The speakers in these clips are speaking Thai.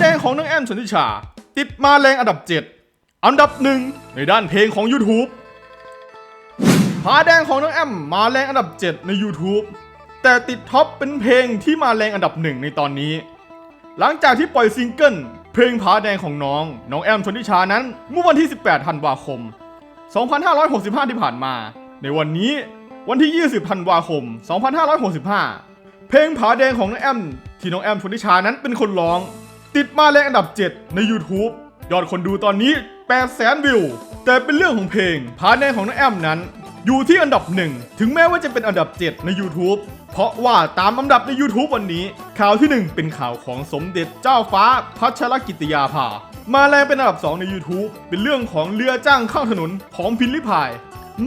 แดงของน้องแอมชนทิชา ติดมาแรงอันดับ 7 อันดับหนึ่งในด้านเพลงของ YouTube ผาแดงของน้องแอมมาแรงอันดับ 7 ใน YouTube แต่ติดท็อปเป็นเพลงที่มาแรงอันดับหนึ่งในตอนนี้ หลังจากที่ปล่อยซิงเกิลเพลงผาแดงของน้อง น้องแอมชนทิชานั้นเมื่อวันที่ 18 ธันวาคม 2565 ที่ผ่านมา ในวันนี้วันที่ 20 ธันวาคม 2565 เพลงผาแดงของน้องแอม ที่น้องแอมชนทิชานั้นเป็นคนร้อง ติดมาแรงอันดับ 7 ใน YouTube ยอดคนดูตอนนี้ 800,000 วิว แต่เป็นเรื่องของเพลงผาแดงของน้องแอมนั้น อยู่ที่อันดับหนึ่งถึงแม้ว่าจะเป็นอันดับ 7 ใน YouTube เพราะว่าตามอันดับใน YouTube วันนี้ ข่าวที่ 1 เป็นข่าวของสมเด็จเจ้าฟ้าพัชรกิติยาภา มาแรงเป็นอันดับ 2 ใน YouTube เป็นเรื่องของเรือจ้างข้างถนนของพินลิพาย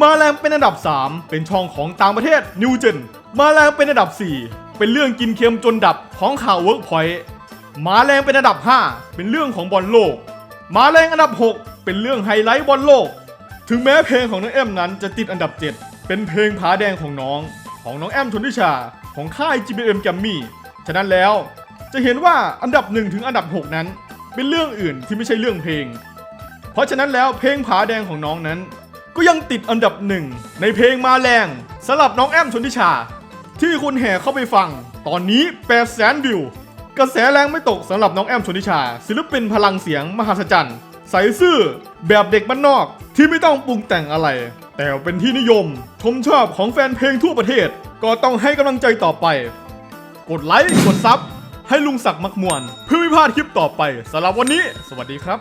มาแรงเป็นอันดับ 3 เป็นช่องของต่างประเทศนิวเจนมาแรงเป็นอันดับ 4 เป็นเรื่องกินเค็มจนดับของข่าวเวิร์กพอยต์ มาแรงเป็นอันดับ 5 เป็นเรื่องของบอลโลก มาแรงอันดับ 6 เป็นเรื่องไฮไลท์บอลโลก ถึงแม้เพลงของน้องแอมนั้นจะติดอันดับ 7 เป็นเพลงผาแดงของน้อง ของน้องแอมชนทิชา ของค่าย GBM g a m m y ฉะนั้นแล้วจะเห็นว่าอันดับ 1 ถึงอันดับ 6 นั้น เป็นเรื่องอื่นที่ไม่ใช่เรื่องเพลง เพราะฉะนั้นแล้วเพลงผาแดงของน้องนั้น ก็ยังติดอันดับหนึ่งในเพลงมาแรงสำหรับน้องแอมชนทิชา ที่คุณแห่เข้าไปฟัง ตอนนี้8แสนวิว กระแสแรงไม่ตกสำหรับน้องแอมชนทิชา ศิลปินพลังเสียงมหัศจรรย์ใสซื่อแบบเด็กบ้านนอกที่ไม่ต้องปรุงแต่งอะไร แต่เป็นที่นิยม ชมชอบของแฟนเพลงทั่วประเทศ ก็ต้องให้กำลังใจต่อไป กดไลค์กดซับให้ลุงศักดิ์มักมวน เพื่อไม่พลาดคลิปต่อไปสำหรับวันนี้ สวัสดีครับ